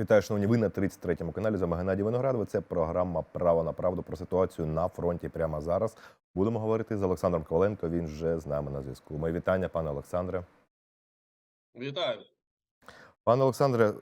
Вітаю, шановні, ви на 33-му каналі. З вами Геннадій Виноградов. Це програма Право на правду про ситуацію на фронті прямо зараз. Будемо говорити з Олександром Коваленко. Він вже з нами на зв'язку. Мої вітання, пане Олександре. Вітаю. Пане Олександре,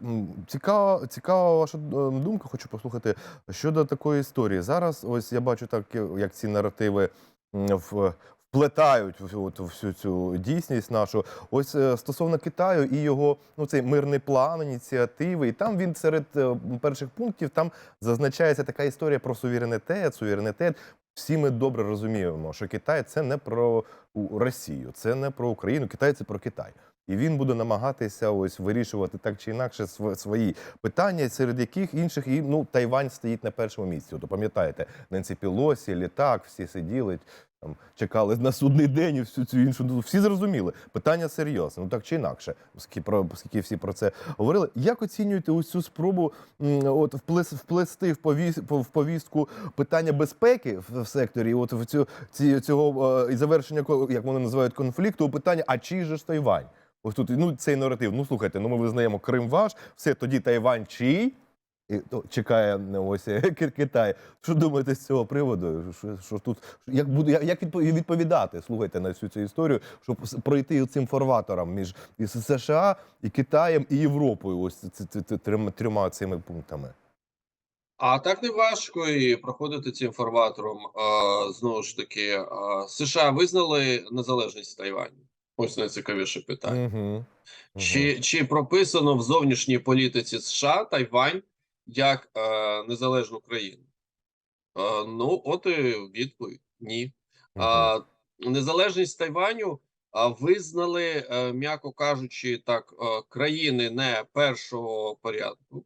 цікава, цікава ваша е, думка. Хочу послухати щодо такої історії. Зараз, ось я бачу, так як ці наративи в- вплетають от всю цю дійсність нашу. Ось е, стосовно Китаю і його ну цей мирний план, ініціативи. І там він серед е, перших пунктів там зазначається така історія про суверенітет, суверенітет. Всі ми добре розуміємо, що Китай це не про Росію, це не про Україну. Китай це про Китай. І він буде намагатися ось вирішувати так чи інакше св- свої питання, серед яких інших і ну Тайвань стоїть на першому місці. От пам'ятаєте, Ненсі Пілосі, літак, всі сиділи. Там чекали на судний день і всю цю іншу. Ну, всі зрозуміли. Питання серйозне. Ну так чи інакше, оскільки про оскільки всі про це говорили. Як оцінюєте ось цю спробу от вплес, вплести в повіс, в повістку питання безпеки в, секторі? От в цю ці цього е, і завершення як вони називають конфлікту, питання: а чий же ж Тайвань? Ось тут ну цей наратив. Ну слухайте, ну ми визнаємо Крим ваш, все тоді Тайвань чий? І то чекає ну, ось е, Китай. Що думаєте з цього приводу? Що, що тут як буде як- як відпо- відповідати? Слухайте на всю цю історію, щоб пройти цим форватором між США і Китаєм і Європою? Ось трьома, цими пунктами. А так не важко і проходити цим фарватером. Знову ж таки, США визнали незалежність Тайваню. Ось найцікавіше питання. Угу. Чи, чи прописано в зовнішній політиці США Тайвань як е, незалежну країну? Е, ну, от і відповідь: ні. А, незалежність Тайваню а, визнали, е, м'яко кажучи, так, е, країни не першого порядку.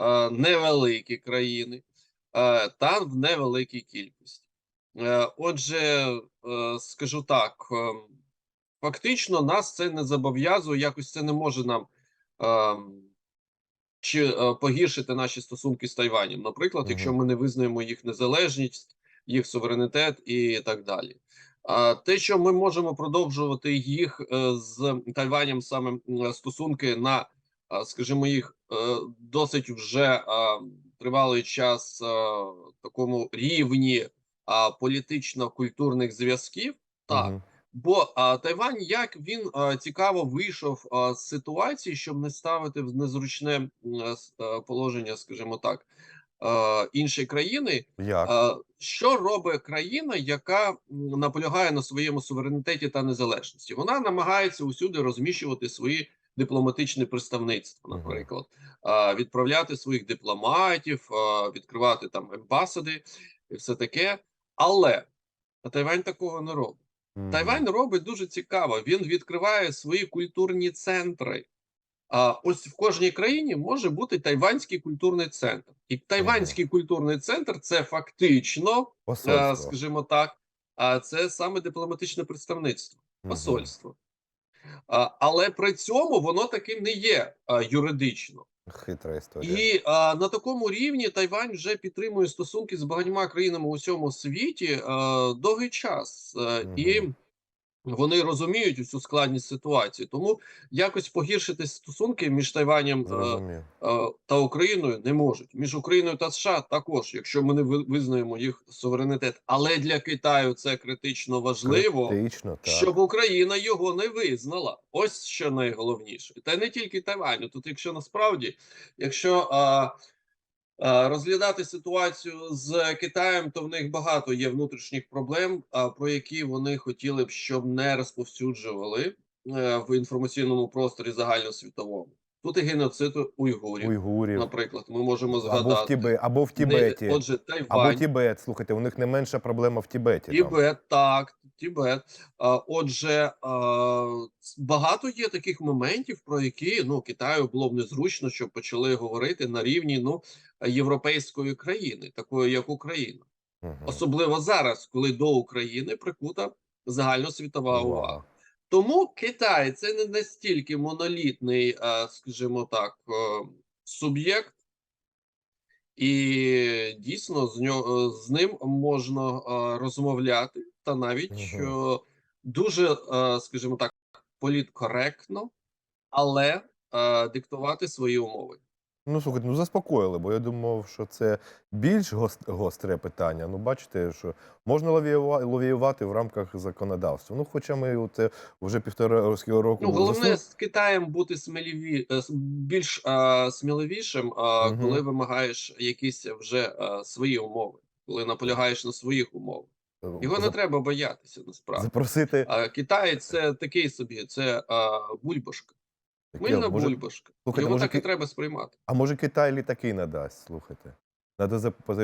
Е, невеликі країни е, та в невеликій кількості. Е, Отже, е, скажу так, е, фактично нас це не зобов'язує, якось це не може нам е, чи е, погіршити наші стосунки з Тайванем. Наприклад, Мгм. якщо ми не визнаємо їх незалежність, їх суверенітет і так далі. А те, що ми можемо продовжувати їх е, з Тайванем саме стосунки на, скажімо, їх е, досить вже тривалий час такому рівні політично-культурних зв'язків, так. Бо а, Тайвань, як він а, цікаво вийшов а, з ситуації, щоб не ставити в незручне а, положення, скажімо так, а, іншої країни. Як? А, що робить країна, яка наполягає на своєму суверенітеті та незалежності? Вона намагається усюди розміщувати свої дипломатичні представництва, Мгм. наприклад, а, відправляти своїх дипломатів, а, відкривати там ембасади і все таке. Але Тайвань такого не робить. Тайвань робить дуже цікаво. Він відкриває свої культурні центри. А ось в кожній країні може бути тайванський культурний центр, і тайванський культурний центр це фактично, е, Посольство. скажімо так, а це саме дипломатичне представництво, посольство. А, але при цьому воно таким не є юридично. Хитра історія. І а, на такому рівні Тайвань вже підтримує стосунки з багатьма країнами у всьому світі а, довгий час, а, і Мгм. Вони розуміють усю складність ситуації. Тому якось погіршити стосунки між Тайванем Зрозумів. та Україною не можуть. Між Україною та США також, якщо ми не визнаємо їх суверенітет. Але для Китаю це критично важливо Критично, так. щоб Україна його не визнала. Ось що найголовніше, та не тільки Тайваню. Тут, якщо насправді, якщо а, розглядати ситуацію з Китаєм, то в них багато є внутрішніх проблем, про які вони хотіли б, щоб не розповсюджували е, в інформаційному просторі загальносвітовому. Тут і геноцид уйгурів, Уйгурів. наприклад, ми можемо Або в, згадати. Тібе, або в Тібеті. Отже, Або Тайвань. Тібет. Слухайте, у них не менша проблема в Тібеті. там. Тібет, так, Тібет. Отже, багато є таких моментів, про які ну Китаю було б незручно, щоб почали говорити на рівні ну європейської країни, такої як Україна, особливо зараз, коли до України прикута загальносвітова увага. Увага. Тому Китай це не настільки монолітний, а, скажімо так, е, суб'єкт, і дійсно з нього з ним можна е, розмовляти, та навіть що дуже, е, скажімо так, політкоректно, але е, диктувати свої умови. Ну, слухайте, ну заспокоїли, бо я думав, що це більш гос- гостре питання. Ну, бачите, що можна лавіюва- лавіювати в рамках законодавства. Ну, хоча ми це вже півтора року. Ну, головне засу- з Китаєм бути сміливі, е, більш е, сміливішим, е, Мгм. коли вимагаєш якісь вже е, свої умови, коли наполягаєш на своїх умовах. Його не треба боятися насправді. запросити. А Китай це такий собі, це а, бульбашка. Мильна може- бульбашка. Слухайте, Його може, так і треба сприймати. А може Китай літаки надасть? Слухайте. Надо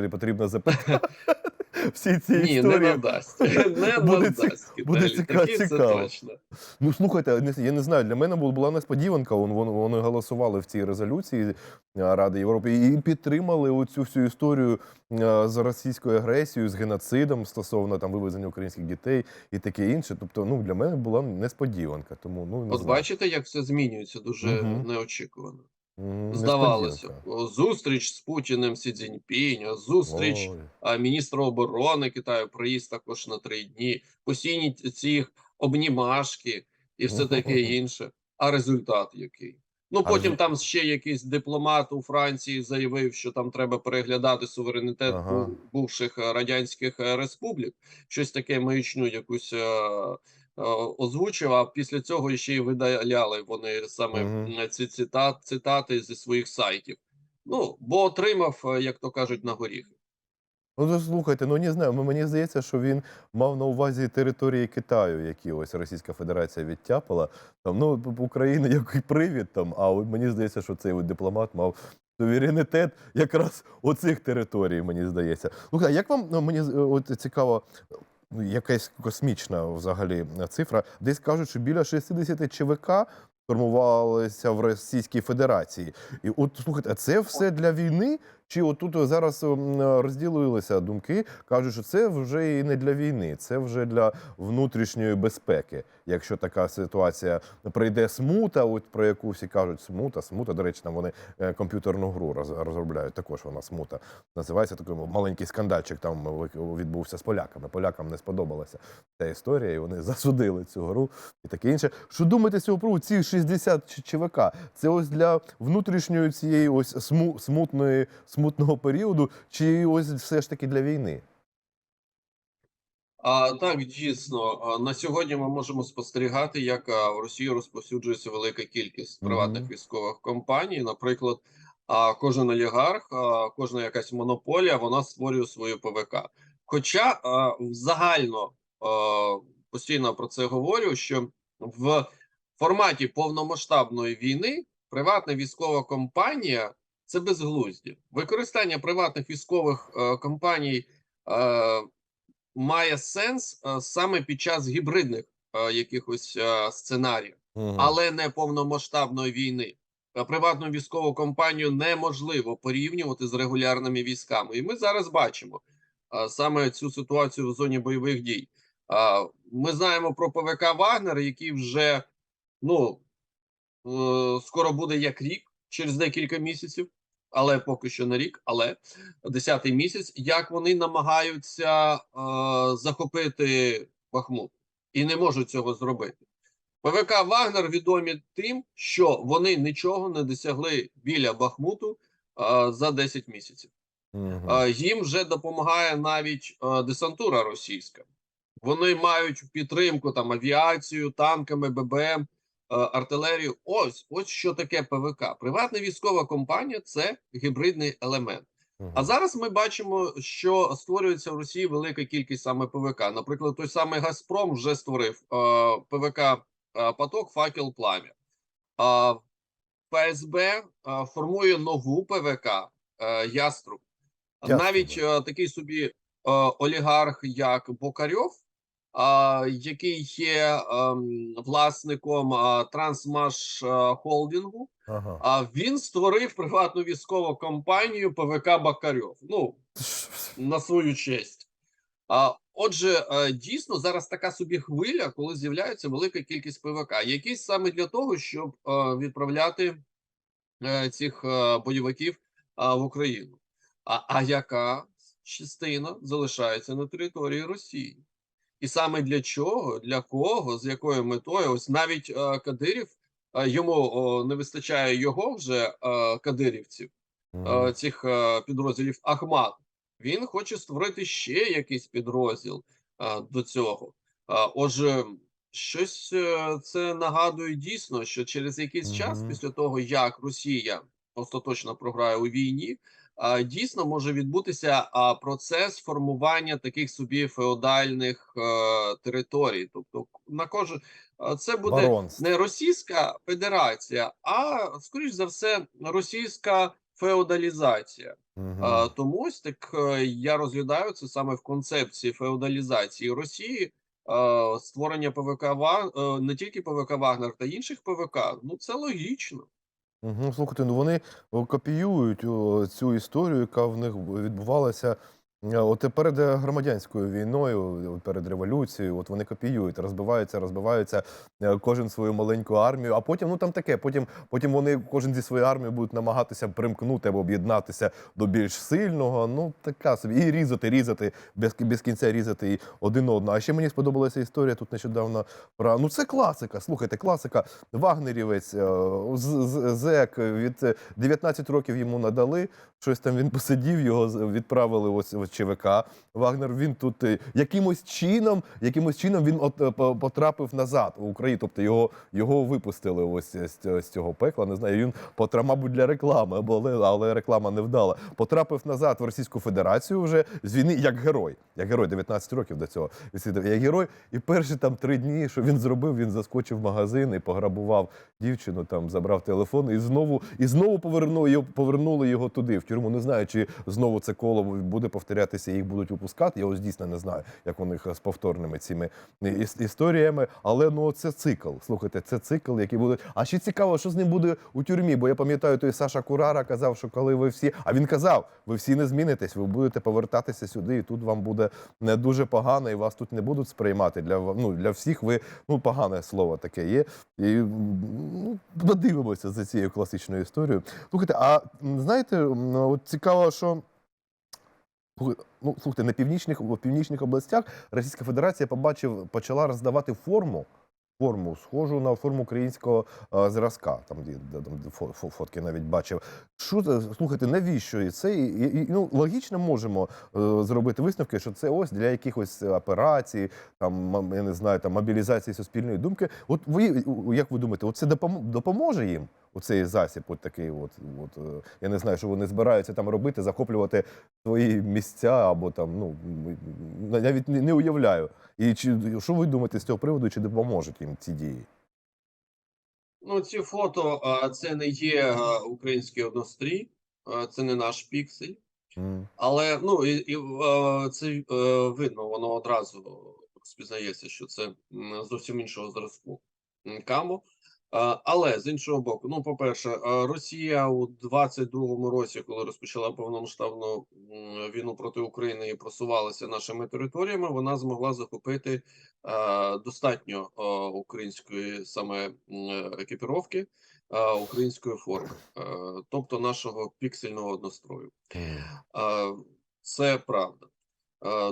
потрібно запитати всі ці Ні, не надасть. Не Буде надасть Китай буде це цікаво. точно. Ну слухайте, я не знаю. Для мене бу- була несподіванка. Вон- вон- Вони голосували в цій резолюції Ради Європи і підтримали оцю всю історію з російською агресією, з геноцидом стосовно там вивезення українських дітей і таке інше. Тобто, ну для мене була несподіванка. Тому ну не От знаю. бачите, як все змінюється дуже Мгм. неочікувано. Здавалося, зустріч з Путіним Сі Цзіньпінь, зустріч Ой. міністра оборони Китаю, приїзд також на три дні, постійні ці- обнімашки і все таке інше. А результат який? Ну потім резу- там ще якийсь дипломат у Франції заявив, що там треба переглядати суверенітет Ага. бувших е, радянських е, республік. Щось таке маячню якусь. Е, Озвучив, а після цього ще й видаляли вони саме Мгм. м, ці цитат, цитати зі своїх сайтів. Ну бо отримав, е, як то кажуть, на горіхи. Ну, слухайте, ну не знаю. Мені здається, що він мав на увазі території Китаю, які ось Російська Федерація відтяпала. Там ну Україна як і привід там. А мені здається, що цей от дипломат мав суверенітет якраз оцих територій. Мені здається. Слухай, як вам ну, мені от цікаво. Ну, Якась космічна взагалі цифра. Десь кажуть, що біля 60 ЧВК формувалися в Російській Федерації. І от слухайте, а це все для війни? Чи отут зараз розділилися думки? кажуть, що це вже і не для війни, це вже для внутрішньої безпеки. Якщо така ситуація прийде смута, от про яку всі кажуть, смута, смута. До речі, там вони е, комп'ютерну гру розробляють. Також вона смута називається такий маленький скандальчик. Там відбувся з поляками. Полякам не сподобалася ця історія, і вони засудили цю гру і таке інше. Що думаєте з цього приводу? Ці 60 Ч- ЧВК? Це ось для внутрішньої цієї ось сму, смутної смутного періоду, чи ось все ж таки для війни? А так дійсно на сьогодні ми можемо спостерігати, як в Росії розповсюджується велика кількість приватних військових компаній. Наприклад, а, кожен олігарх, а, кожна якась монополія, вона створює свою ПВК. Хоча а, загально а, постійно про це говорю, що в форматі повномасштабної війни приватна військова компанія це безглуздя. Використання приватних військових е, компаній. Е, має сенс е, саме під час гібридних е, якихось е, сценаріїв, Мгм. але не повномасштабної війни. Е, Приватну військову компанію неможливо порівнювати з регулярними військами. І ми зараз бачимо е, саме цю ситуацію в зоні бойових дій. Е, Ми знаємо про ПВК Вагнер, який вже ну е, скоро буде як рік через декілька місяців, але поки що не рік, але десятий місяць, як вони намагаються е, захопити Бахмут і не можуть цього зробити. ПВК Вагнер відомі тим, що вони нічого не досягли біля Бахмуту е, за 10 місяців. Е, Їм вже допомагає навіть е, десантура російська. Вони мають підтримку там авіацію, танками, ББМ, артилерію. Ось ось що таке ПВК. Приватна військова компанія це гібридний елемент. А зараз ми бачимо, що створюється в Росії велика кількість саме ПВК. Наприклад, той самий Газпром вже створив е, ПВК е, поток факел плам'я. А ФСБ е, формує нову ПВК е, Яструб. Навіть е, такий собі е, олігарх, як Бокарьов, який є ем, власником Трансмаш холдингу, Ага. він створив приватну військову компанію ПВК Бакарьов. Ну, на свою честь. Отже, е, дійсно зараз така собі хвиля, коли з'являється велика кількість ПВК, якісь саме для того, щоб е, відправляти е, цих бойовиків в Україну. А, а яка частина залишається на території Росії? І саме для чого, для кого, з якою метою? Ось навіть е, Кадирів е, йому о, не вистачає його вже е, кадирівців, е, цих е, підрозділів Ахмат. Він хоче створити ще якийсь підрозділ е, до цього. Е, Отже, щось е, це нагадує дійсно, що через якийсь час, після того як Росія остаточно програє у війні, дійсно може відбутися процес формування таких собі феодальних е, територій. Тобто, на кожен це буде Баронство. не Російська Федерація, а скоріш за все російська феодалізація. А, тому ось так е, я розглядаю це саме в концепції феодалізації Росії. Створення ПВК е, не тільки ПВК Вагнер та інших ПВК. Ну це логічно. Мгм. Слухайте, ну вони копіюють о, цю історію, яка в них відбувалася е, от перед е, громадянською війною, перед революцією. От вони копіюють, розбиваються, розбиваються е, кожен свою маленьку армію. А потім, ну там таке, потім, потім вони кожен зі своєю армією будуть намагатися примкнути або об'єднатися до більш сильного. Ну така собі і різати, різати без, без кінця різати і один одного. А ще мені сподобалася історія тут нещодавно про ну це класика. Слухайте, класика. Вагнерівець, е, зек від е, 19 років йому надали. Щось там він посидів, його відправили ось в ЧВК. Вагнер він тут е, якимось чином, якимось чином він от, е, потрапив назад у Україну. Тобто його, його випустили ось з, цього- з цього пекла. Не знаю, він потра, мабуть, для реклами, але, але реклама не вдала. Потрапив назад в Російську Федерацію вже з війни як герой. Як герой 19 років до цього. Як герой. І перші там три дні, що він зробив, він заскочив в магазин і пограбував дівчину, там забрав телефон і знову і знову повернули його, повернули його туди, в тюрму. Не знаю, чи знову це коло буде повторятися, їх будуть випускати. Я ось дійсно не знаю, як у них з повторними цими історіями. Але ну це цикл. Слухайте, це цикл, який буде. А ще цікаво, що з ним буде у тюрмі. Бо я пам'ятаю, той Саша Курара казав, що коли ви всі, а він казав, ви всі не змінитесь, ви будете повертатися сюди, і тут вам буде не дуже погано, і вас тут не будуть сприймати. Для ну, для всіх ви ну погане слово таке є. І ну, подивимося за цією класичною історією. Слухайте, а знаєте, от цікаво, що. Ну, слухайте, на північних, в північних областях Російська Федерація побачив, почала роздавати форму, форму, схожу на форму українського е, зразка. Там, там фотки навіть бачив. Що? Слухайте, навіщо це? І, і, ну, логічно можемо е, зробити висновки, що це ось для якихось операцій, там я не знаю, там мобілізації суспільної думки. От ви як ви думаєте, от це допом- допоможе їм? Оцей засіб, от такий, от, от е, я не знаю, що вони збираються там робити, захоплювати свої місця або там, ну навіть не, не уявляю. І чи що ви думаєте з цього приводу, чи допоможуть їм ці дії? Ну, ці фото це не є український однострій, це не наш піксель. М. Але ну і, і це е, видно, воно одразу розпізнається, що це зовсім іншого зразку камо. Е, Але з іншого боку, ну по-перше, е, Росія у 22-му році, коли розпочала повномасштабну війну проти України і просувалася нашими територіями, вона змогла захопити е, достатньо е, української саме екіпіровки, е, української форми, е, тобто нашого піксельного однострою. Це правда.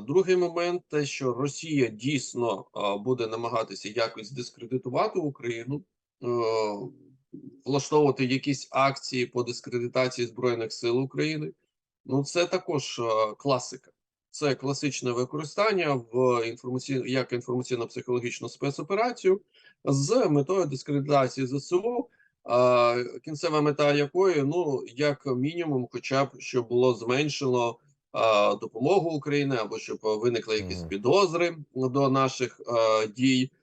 Другий момент те, що Росія дійсно буде намагатися якось дискредитувати Україну, е, влаштовувати якісь акції по дискредитації Збройних сил України. Ну, це також класика. Це класичне використання в інформаційно як інформаційно-психологічну спецоперацію з метою дискредитації ЗСУ, кінцева мета якої, ну як мінімум, хоча б щоб було зменшено допомогу Україні, або щоб виникли якісь підозри до наших дій, е,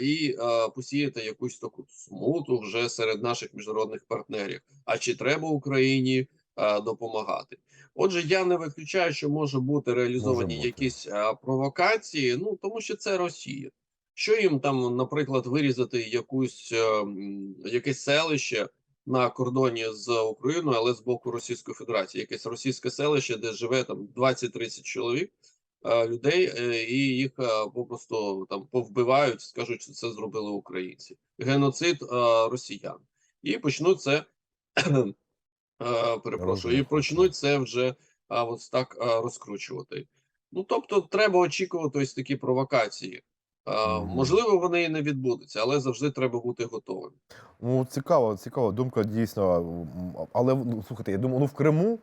і посіяти якусь таку смуту вже серед наших міжнародних партнерів. А чи треба Україні допомагати? Отже, я не виключаю, що може бути реалізовані бути. якісь провокації, ну тому що це Росія. Що їм там, наприклад, вирізати якусь е, якесь селище на кордоні з Україною, але з боку Російської Федерації, якесь російське селище, де живе там 20-30 чоловік е, людей, е, і їх е, попросту там повбивають, скажуть, що це зробили українці. Геноцид е, росіян, і почнуть це е, перепрошую, і почнуть це вже ось так розкручувати. Ну тобто, треба очікувати ось такі провокації. Е, Мгм. Можливо, вони і не відбудуться, але завжди треба бути готовим. Ну, цікаво, цікава думка, дійсно. Але ну, слухайте, я думаю, ну в Криму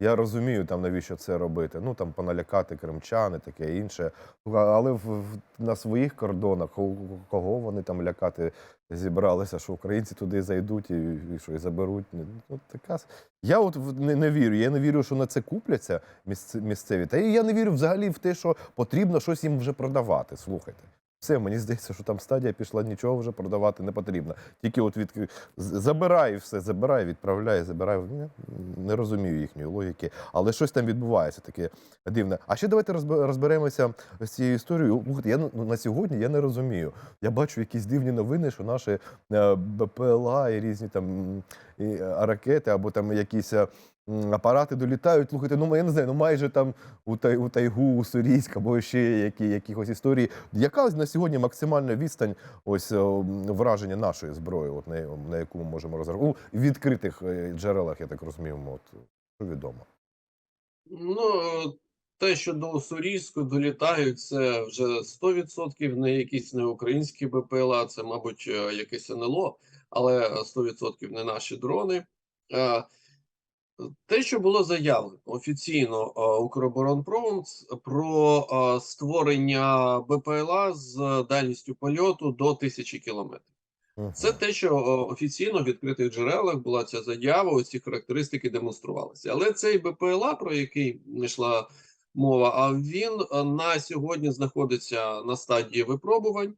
я розумію, там навіщо це робити. Ну там поналякати кримчани, таке інше. Але в, в- на своїх кордонах кого, кого вони там лякати зібралися, що українці туди зайдуть і, і що і заберуть. Ну, така... с- Я от не, не вірю. Я не вірю, що на це купляться місце- місцеві. Та я не вірю взагалі в те, що потрібно щось їм вже продавати. Слухайте. Все, мені здається, що там стадія пішла, нічого вже продавати не потрібно. Тільки от від забирай все, забирай, відправляй, забирай. Не, розумію їхньої логіки, але щось там відбувається таке дивне. А ще давайте розберемося з цією історією. Слухайте, я ну, на сьогодні я не розумію. Я бачу якісь дивні новини, що наші е, БПЛА і різні там і, е, ракети або там якісь. Апарати долітають, слухайте, ну я не знаю, ну майже там у, тай, у Тайгу, у Сурійськ або ще які, якихось історії. Яка на сьогодні максимальна відстань ось е, враження нашої зброї, от на, на яку ми можемо розраховувати? У відкритих е, джерелах, я так розумію, от що відомо. Ну, те, що до Уссурійську долітають, це вже 100%, не якісь не українські БПЛА, це, мабуть, е, якесь НЛО, але 100% не наші дрони. Е, Те, що було заявлено офіційно е, Укроборонпромом про е, створення БПЛА з дальністю польоту до тисячі кілометрів. Це те, що офіційно в відкритих джерелах була ця заява, ось ці характеристики демонструвалися. Але цей БПЛА, про який йшла мова, а він е, на сьогодні знаходиться на стадії випробувань,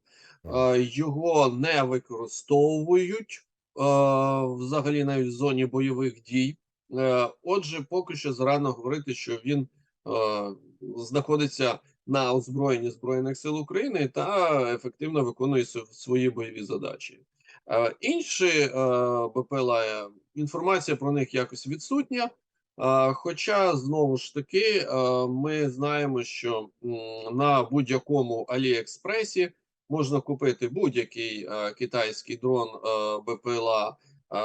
Е, його не використовують е, взагалі навіть в зоні бойових дій. Е, Отже, поки що зарано говорити, що він е, знаходиться на озброєнні Збройних сил України та ефективно виконує свої бойові задачі. Е, Інші БПЛА, інформація про них якось відсутня. Хоча знову ж таки ми знаємо, що на будь-якому Аліекспресі можна купити будь-який китайський дрон БПЛА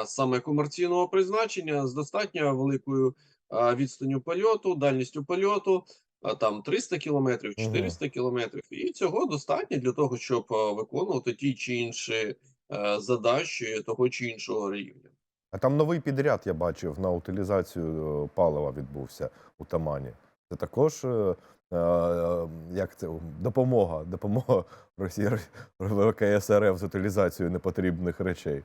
саме комерційного призначення з достатньо великою е, відстанню польоту, дальністю польоту, там 300 кілометрів, Мгм. 400 кілометрів, і цього достатньо для того, щоб е, виконувати ті чи інші е, задачі того чи іншого рівня. А там новий підряд я бачив на утилізацію е, палива відбувся у Тамані. Це також е, е, як це допомога, допомога Росії РФ з утилізацією непотрібних речей.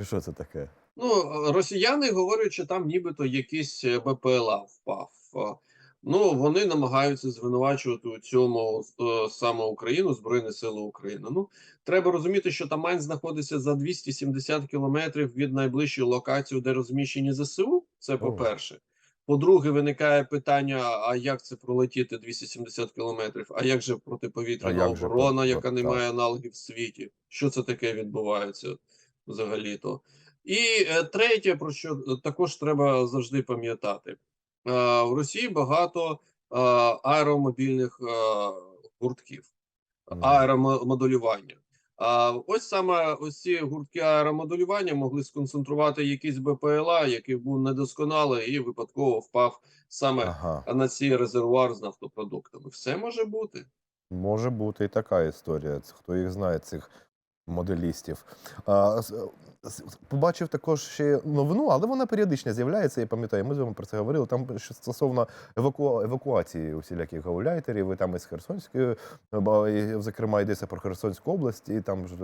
Що це таке? Ну, росіяни говорять, що там нібито якийсь е, БПЛА впав. Е, Ну, вони намагаються звинувачувати у цьому е, саме Україну, Збройні Сили України. Ну, треба розуміти, що Тамань знаходиться за 270 кілометрів від найближчої локації, де розміщені ЗСУ. Це по-перше. По-друге, виникає питання: а як це пролетіти 270 кілометрів? А як же протиповітряна А як оборона, яка не так. має аналогів в світі? Що це таке відбувається взагалі-то? І е, третє, про що е, також треба завжди пам'ятати: е, в Росії багато аеромобільних гуртків, аеромоделювання. А ось саме ось ці гуртки аеромоделювання могли сконцентрувати якийсь БПЛА, який був недосконалий і випадково впав саме Ага. на цей резервуар з нафтопродуктами. Все може бути. Може бути і така історія. Хто їх знає, цих моделістів. Побачив також ще новину, але вона періодично з'являється. Я пам'ятаю, ми з вами про це говорили. Там що стосовно еваку... евакуації усіляких гауляйтерів, і там із Херсонської, ба- зокрема, йдеться про Херсонську область, і там ж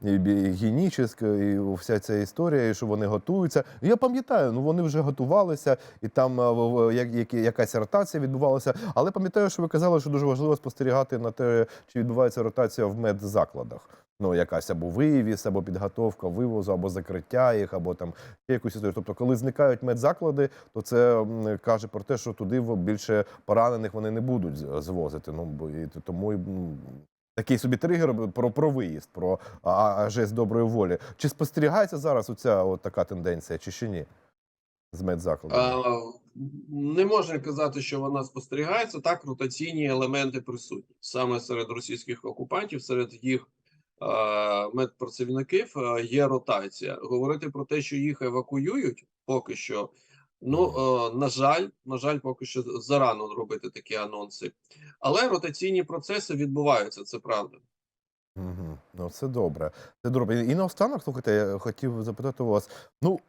Бі- і вся ця історія, і що вони готуються. Я пам'ятаю, ну вони вже готувалися, і там які- якась ротація відбувалася. Але пам'ятаю, що ви казали, що дуже важливо спостерігати на те, чи відбувається ротація в медзакладах. Ну, якась або вивіз, або підготовка вивозу, або закриття їх, або там якусь історію. Тобто, коли зникають медзаклади, то це каже про те, що туди більше поранених вони не будуть звозити. Ну і тому такий собі тригер про, про виїзд, про а, а, жест доброї волі. Чи спостерігається зараз оця от така тенденція, чи ще ні? З медзакладами? А, не можна казати, що вона спостерігається. Так, ротаційні елементи присутні саме серед російських окупантів, серед їх е, медпрацівників е, є ротація. Говорити про те, що їх евакуюють, поки що. Ну е, на жаль, на жаль, поки що зарано робити такі анонси, але ротаційні процеси відбуваються. Це правда. Угу. Ну, це добре. Це добре. І наостанок, слухайте, я хотів запитати у вас. Ну,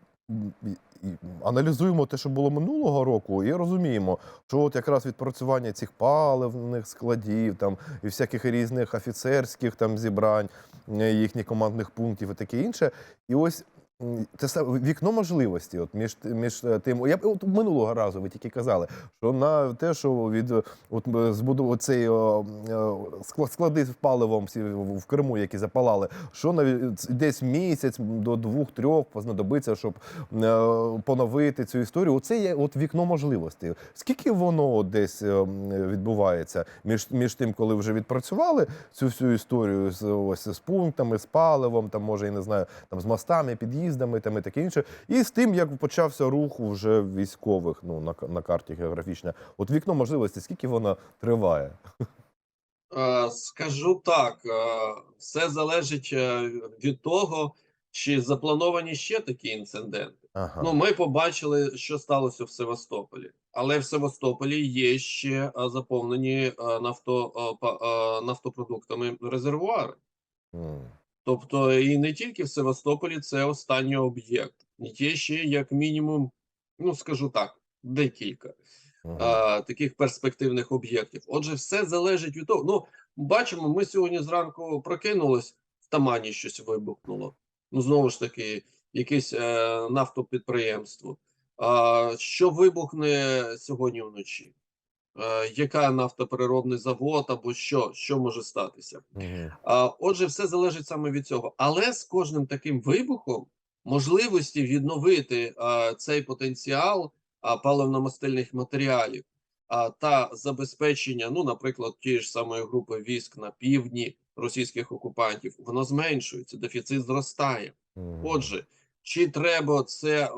аналізуємо те, що було минулого року, і розуміємо, що от якраз відпрацювання цих паливних складів, там і всяких різних офіцерських там зібрань, е, їхніх командних пунктів і таке інше. І ось. М, Це вікно можливості, от між між е, тим, я от минулого разу ви тільки казали, що на те, що від от е, збудов цей о, е, скла- склади з паливом в Криму, які запалали, що навіть десь місяць до двох-трьох знадобиться, щоб поновити цю історію. Оце є от вікно можливостей. Скільки воно десь відбувається між, між тим, коли вже відпрацювали цю всю історію з ось з пунктами, з паливом, там може, я не знаю, там з мостами, під'їздами, там і таке інше, і з тим, як почався рух вже військових, ну на, на карті географічна. От вікно можливостей, скільки воно триває? Е, Скажу так, е, все залежить е, від того, чи заплановані ще такі інциденти. Ага. Ну, ми побачили, що сталося в Севастополі, але в Севастополі є ще заповнені нафто, нафтопродуктами резервуари. М. Тобто, і не тільки в Севастополі це останній об'єкт. Є ще як мінімум, ну скажу так, декілька Мгм. а, таких перспективних об'єктів. Отже, все залежить від того. Ну, бачимо, ми сьогодні зранку прокинулись, в Тамані щось вибухнуло. Ну, знову ж таки, якесь е, нафтопідприємство. А, що вибухне сьогодні вночі? Е, яка нафтопереробний завод або що, що може статися? Отже, все залежить саме від цього. Але з кожним таким вибухом можливості відновити цей потенціал паливно-мастильних матеріалів а, та забезпечення, ну, наприклад, тієї ж самої групи військ на півдні російських окупантів, воно зменшується, дефіцит зростає. Отже, чи треба це е,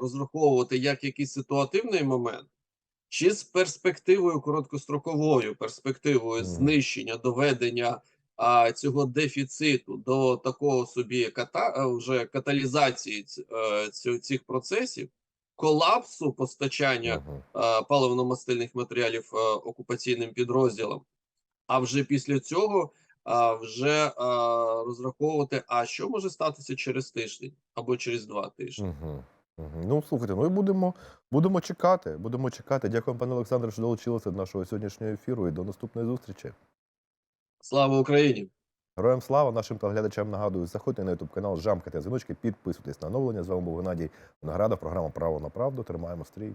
розраховувати як якийсь ситуативний момент, чи з перспективою короткостроковою перспективою знищення, доведення а, цього дефіциту до такого собі ката, е, вже каталізації ць- е, цих процесів, колапсу постачання Мгм. е, паливно-мастильних матеріалів е, окупаційним підрозділам. А вже після цього а, вже а, розраховувати, а що може статися через тиждень або через два тижні. Мгм. Ну, слухайте, ну і будемо, будемо чекати. Будемо чекати. Дякую, пане Олександре, що долучилися до нашого сьогоднішнього ефіру і до наступної зустрічі. Слава Україні! Героям слава нашим телеглядачам нагадую, заходьте на ютуб канал, жамкайте дзвіночки, підписуйтесь на оновлення. З вами був Геннадій Виноградов, програма Право на правду. Тримаємо стрій.